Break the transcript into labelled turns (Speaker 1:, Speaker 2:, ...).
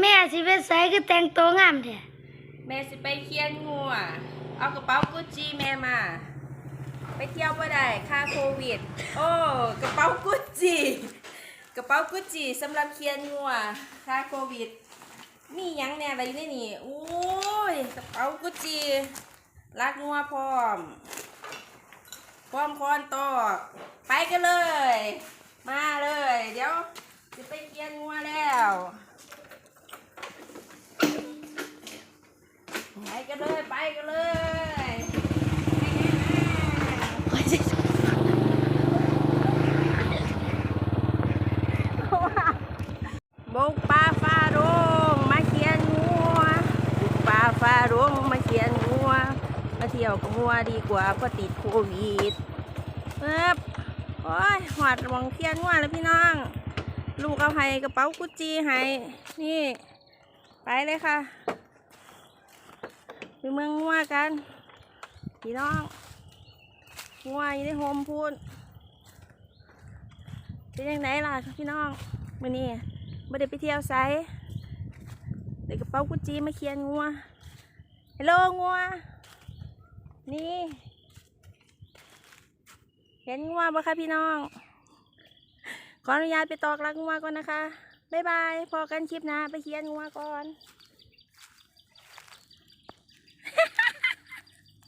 Speaker 1: แม่สิไปใส่คือแต่งตัวงามแท้
Speaker 2: แม่สิไปเคียนงัวเอากระเป๋ากุชจีแม่มา ไปเที่ยวบ่ได้ค่าโควิด โอ้กระเป๋ากุชจีกระเป๋ากุชจีสำหรับเคียนงัวค่าโควิด มีหยังแน่อะไรอยู่ในนี่โอ้ยกระเป๋ากุชจีรักงัวพร้อมพร้อมคอนตอกไปกันเลย มาเลย เดี๋ยวจะไปเคียนงัวแล้ว ไป กันเลยไปกันเลยบุกป่าฟ้าดงมาเขียนงัวบุกป่าฟ้าดงมาเขียนงัวมาเที่ยวกับงัวดีกว่าเพราะติดโควิดเอ๊บโอ้ยหอดหมองเขียนงัวแล้วพี่น้อง ลูกเอาให้กระเป๋ากุจีให้นี่ ไปเลยค่ะ ไปเมืองงัวกันพี่น้องงัวอยู่ในโฮมพูนเป็นยังไงล่ะพี่น้องมื่อนี้ไม่ได้ไปเที่ยวไซเด็กกระเป๋ากุจีมาเคียนงัวฮัลโหลงัว นี่ เห็นงัวปะคะพี่น้อง ขออนุญาตไปตอกลักงัวก่อนนะคะ บ๊ายบาย พอกันคลิปนะ ไปเคียนงัวก่อน